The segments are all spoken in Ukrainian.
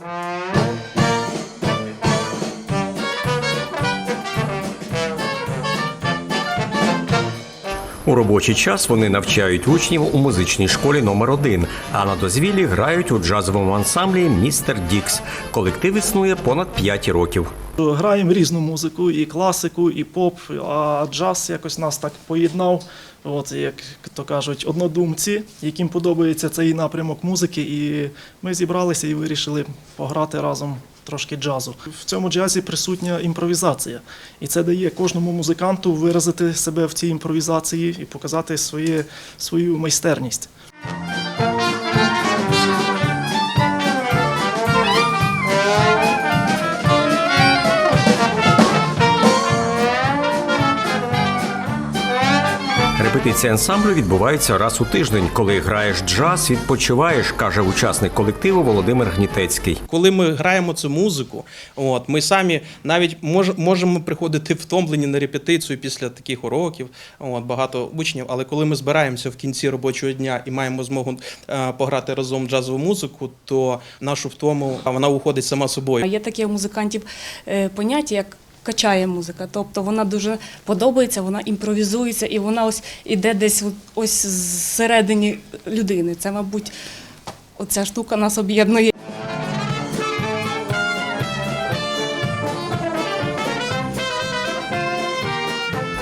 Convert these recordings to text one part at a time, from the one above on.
Música У робочий час вони навчають учнів у музичній школі номер 1 а на дозвіллі грають у джазовому ансамблі Містер Дікс. Колектив існує понад 5 років. Граємо різну музику, і класику, і поп, а джаз якось нас так поєднав. От як то кажуть, однодумці, яким подобається цей напрямок музики, і ми зібралися і вирішили пограти разом трошки джазу. В цьому джазі присутня імпровізація, і це дає кожному музиканту виразити себе в цій імпровізації і показати своє, свою майстерність. Репетиція ансамблю відбувається раз у тиждень. Коли граєш джаз, відпочиваєш, каже учасник колективу Володимир Гнітецький. Коли ми граємо цю музику, от ми самі навіть мож, можемо приходити втомлені на репетицію після таких уроків. От багато учнів. Але коли ми збираємося в кінці робочого дня і маємо змогу е, пограти разом джазову музику, то нашу втому а вона уходить сама собою. Є таке у музикантів е, поняття, як качає музика. Тобто вона дуже подобається, вона імпровізується і вона ось іде десь ось зсередині людини. Це, мабуть, оця штука нас об'єднує.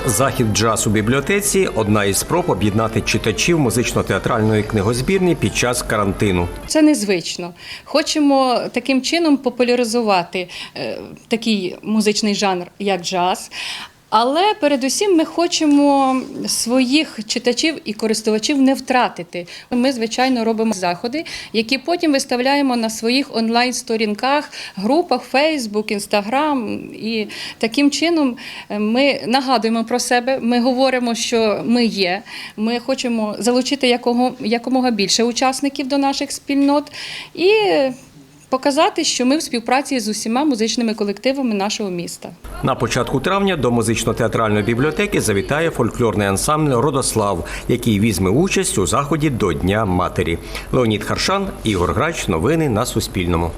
Захід джаз у бібліотеці одна із спроб об'єднати читачів музично-театральної книгозбірні під час карантину. Це незвично. Хочемо таким чином популяризувати е, такий музичний жанр, як джаз. Але передусім ми хочемо своїх читачів і користувачів не втратити. Ми, звичайно, робимо заходи, які потім виставляємо на своїх онлайн-сторінках, групах Facebook, Instagram. І таким чином е, ми нагадуємо про себе, ми говоримо, що ми є. Ми хочемо залучити якого, якомога більше учасників до наших спільнот і показати, що ми в співпраці з усіма музичними колективами нашого міста. На початку травня до музично-театральної бібліотеки завітає фольклорний ансамбль Родослав, який візьме участь у заході до Дня матері. Леонід Харшан, Ігор Грач. Новини на Суспільному.